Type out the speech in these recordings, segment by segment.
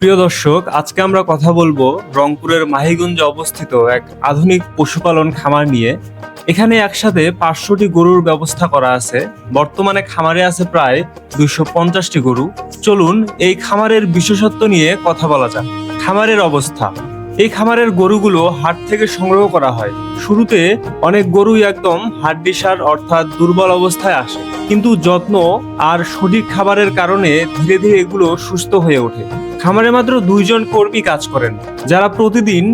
প্রিয় দর্শক, আজকে আমরা কথা বলব রংপুরের মাহিগঞ্জে অবস্থিত এক আধুনিক পশুপালন খামার নিয়ে। এখানে একসাথে পাঁচশোটি গরুর ব্যবস্থা করা আছে। বর্তমানে খামারে আছে প্রায় দুইশো পঞ্চাশটি গরু। চলুন এই খামারের বিশেষত্ব নিয়ে কথা বলা যাক। খামারের অবস্থা। এই খামারের গরুগুলো হাট থেকে সংগ্রহ করা হয়। শুরুতে অনেক গরুই একদম হাড্ডিসার অর্থাৎ দুর্বল অবস্থায় আসে। কিন্তু যত্ন আর সঠিক খাবারের কারণে ধীরে ধীরে এগুলো সুস্থ হয়ে ওঠে। খামারে মাত্র দুইজন কর্মী কাজ করেন, যারা প্রতিদিন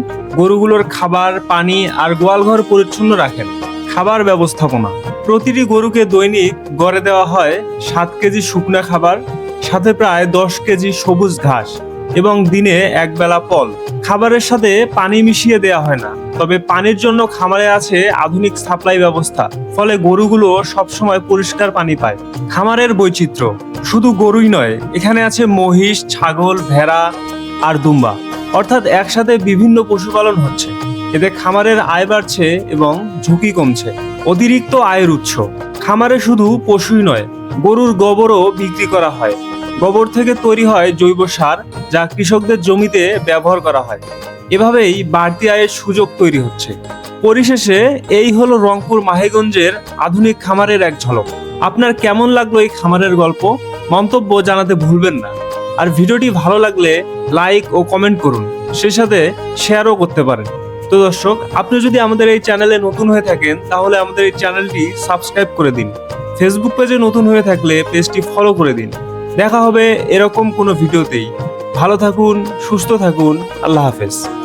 গরুগুলোর খাবার, পানি আর গোয়ালঘর পরিচ্ছন্ন রাখেন। খাবার ব্যবস্থাপনা। প্রতিটি গরুকে দৈনিক গড়ে দেওয়া হয় সাত কেজি শুকনা খাবার, সাথে প্রায় দশ কেজি সবুজ ঘাস। এবং দিনে একবেলা ফল। খাবারের সাথে পানি মিশিয়ে দেওয়া হয় না। তবে পানির জন্য খামারে আছে আধুনিক সাপ্লাই ব্যবস্থা। ফলে গরুগুলো সবসময় পরিষ্কার পানি পায়। খামারের বৈচিত্র্য। শুধু গরুই নয়, এখানে আছে মহিষ, ছাগল, ভেড়া আর দুম্বা। অর্থাৎ একসাথে বিভিন্ন পশুপালন হচ্ছে। এতে খামারের আয় বাড়ছে এবং ঝুঁকি কমছে। অতিরিক্ত আয়ের উৎস। খামারে শুধু পশুই নয়, গরুর গোবরও বিক্রি করা হয়। গোবর থেকে তৈরি হয় জৈব সার, যা কৃষকদের জমিতে ব্যবহার করা হয়। এভাবেই বাড়তি আয়ের সুযোগ তৈরি হচ্ছে। পরিশেষে, এই হলো রংপুর মাহেগঞ্জের আধুনিক খামারের এক ঝলক। আপনার কেমন লাগল এই খামারের গল্প? মন্তব্য জানাতে ভুলবেন না। আর ভিডিওটি ভালো লাগলে লাইক ও কমেন্ট করুন। সেই সাথে শেয়ারও করতে পারেন। তো দর্শক, আপনি যদি আমাদের এই চ্যানেলে নতুন হয়ে থাকেন, তাহলে আমাদের এই চ্যানেলটি সাবস্ক্রাইব করে দিন। ফেসবুক পেজে নতুন হয়ে থাকলে পেজটি ফলো করে দিন। দেখা হবে এরকম কোনো ভিডিওতেই। ভালো থাকুন সুস্থ থাকুন আল্লাহ হাফেজ।